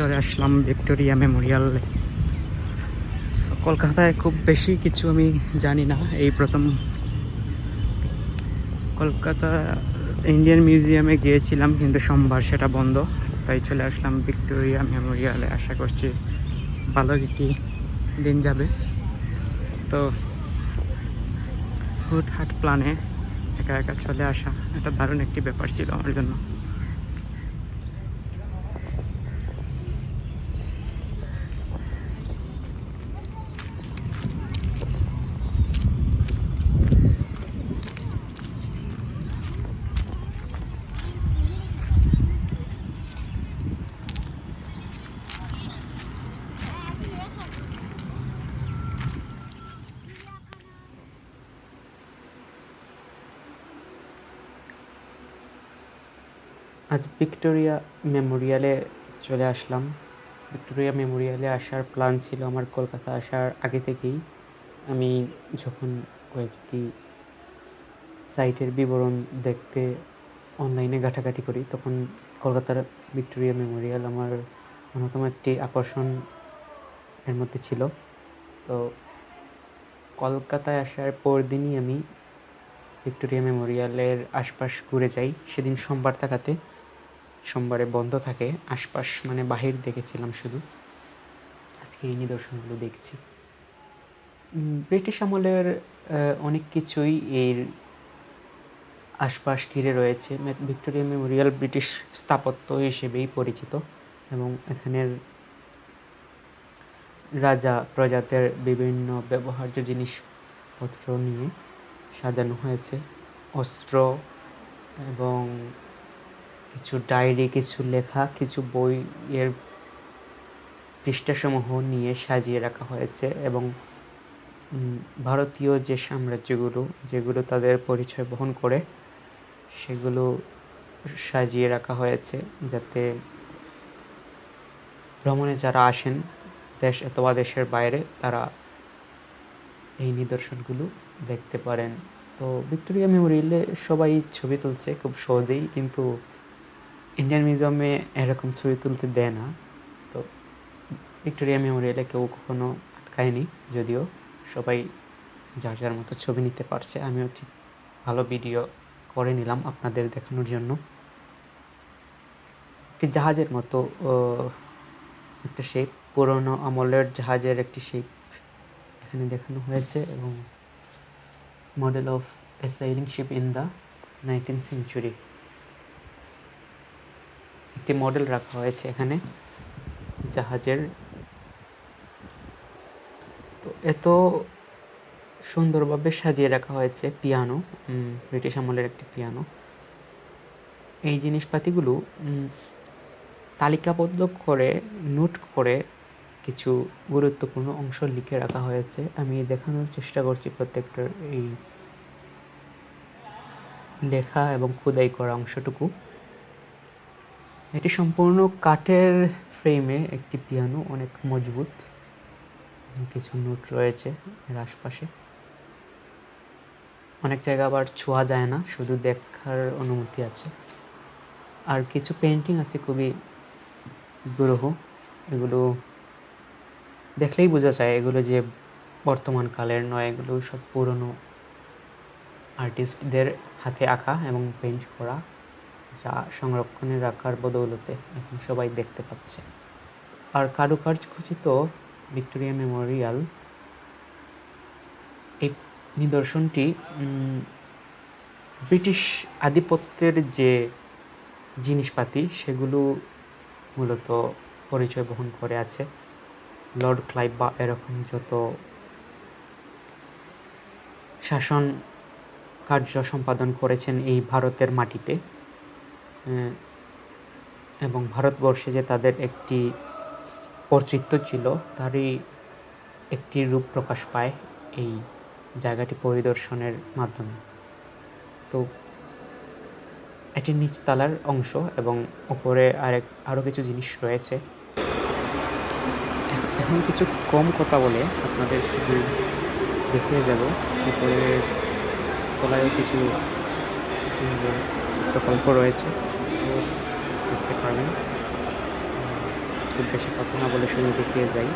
চলে আসলাম Victoria Memorial. কলকাতায় খুব বেশি কিছু আমি জানি না, এই প্রথম। কলকাতা ইন্ডিয়ান মিউজিয়ামে গিয়েছিলাম কিন্তু সোমবার সেটা বন্ধ, তাই চলে আসলাম ভিক্টোরিয়া মেমোরিয়ালে। আশা করছি ভালো একটি দিন যাবে। তো হুটহাট প্ল্যানে একা একা চলে আসা, এটা দারুণ একটি ব্যাপার ছিল আমার জন্য। আজ ভিক্টোরিয়া মেমোরিয়ালে চলে আসলাম। ভিক্টোরিয়া মেমোরিয়ালে আসার প্ল্যান ছিল আমার কলকাতা আসার আগে থেকেই। আমি যখন কয়েকটি সাইটের বিবরণ দেখতে অনলাইনে ঘাটাঘাটি করি, তখন কলকাতার ভিক্টোরিয়া মেমোরিয়াল আমার অন্যতম একটি আকর্ষণ এর মধ্যে ছিল। তো কলকাতায় আসার পর দিনই আমি ভিক্টোরিয়া মেমোরিয়ালের আশপাশ ঘুরে যাই। সেদিন সোমবার থাকাতে সোমবারে বন্ধ থাকে, আশপাশ মানে বাহির দেখেছিলাম শুধু। আজকে এই নিদর্শনগুলো দেখছি। ব্রিটিশ আমলের অনেক কিছুই এর আশপাশ ঘিরে রয়েছে। ভিক্টোরিয়া মেমোরিয়াল ব্রিটিশ স্থাপত্য হিসেবেই পরিচিত এবং এখানের রাজা প্রজাদের বিভিন্ন ব্যবহার্য জিনিসপত্র নিয়ে সাজানো হয়েছে। অস্ত্র এবং কিছু ডায়েরি, কিছু লেখা, কিছু বই এর পৃষ্ঠাসমূহ নিয়ে সাজিয়ে রাখা হয়েছে এবং ভারতীয় যে সাম্রাজ্যগুলো, যেগুলো তাদের পরিচয় বহন করে, সেগুলো সাজিয়ে রাখা হয়েছে যাতে ভ্রমণে যারা আসেন দেশ অথবা দেশের বাইরে, তারা এই নিদর্শনগুলো দেখতে পারেন। তো ভিক্টোরিয়া মেমোরিয়ালে সবাই ছবি তুলছে খুব সহজেই, কিন্তু ইন্ডিয়ান মিউজিয়ামে এরকম ছবি তুলতে দেয় না, তো ভিক্টোরিয়া মেমোরিয়ালে কেউ কখনো আটকায়নি, যদিও সবাই যার যার মতো ছবি নিতে পারছে। আমিও ঠিক ভালো ভিডিও করে নিলাম আপনাদের দেখানোর জন্য। একটি জাহাজের মতো একটা শেপ পুরনো আমলের জাহাজের একটি শেপ এখানে দেখানো হয়েছে এবং model of a sailing ship in the nineteen century একটি মডেল রাখা হয়েছে এখানে জাহাজের। তো এত সুন্দরভাবে সাজিয়ে রাখা হয়েছে পিয়ানো ব্রিটিশ আমলের একটি পিয়ানো। এই জিনিসপাতিগুলো তালিকাবদ্ধ করে, নোট করে কিছু গুরুত্বপূর্ণ অংশ লিখে রাখা হয়েছে। আমি দেখানোর চেষ্টা করছি প্রত্যেকটার এই লেখা এবং খোদাই করা অংশটুকু। এটি সম্পূর্ণ কাঠের ফ্রেমে একটি পিয়ানো অনেক মজবুত। কিছু নোট রয়েছে এর আশপাশে। অনেক জায়গা আবার ছোঁয়া যায় না, শুধু দেখার অনুমতি আছে। আর কিছু পেন্টিং আছে খুবই দুরূহ এগুলো দেখলেই বোঝা যায় এগুলো যে বর্তমান কালের নয়, এগুলো সব পুরনো আর্টিস্টদের হাতে আঁকা এবং পেন্ট করা। যা সংরক্ষণে রাখার বদৌলতে এখন সবাই দেখতে পাচ্ছে। আর কারুকার্য খচিত ভিক্টোরিয়া মেমোরিয়াল এই নিদর্শনটি ব্রিটিশ আধিপত্যের যে জিনিসপাতি, সেগুলো মূলত পরিচয় বহন করে আছে। লর্ড ক্লাইভ বা এরকম যত শাসন কার্য সম্পাদন করেছেন এই ভারতের মাটিতে এবং ভারতবর্ষে যে তাদের একটি কর্তৃত্ব ছিল, তারই একটি রূপ প্রকাশ পায় এই জায়গাটি পরিদর্শনের মাধ্যমে। তো এটি নিচতলার অংশ এবং উপরে আরেক, আরও কিছু জিনিস রয়েছে। এখন কিছু কম কথা বলে আপনাদের শুধু দেখিয়ে যাব। উপরের তলায়ও কিছু সুন্দর চিত্রকল্প রয়েছে। দেখতে পারেন। খুব বেশি কথা না বলে শুধু দেখিয়ে যাই।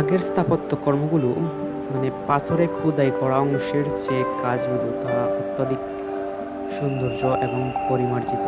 আগের স্থাপত্য কর্মগুলো মানে পাথরে খোদাই করা অংশের যে কাজগুলো তা অত্যাধিক সৌন্দর্য এবং পরিমার্জিত।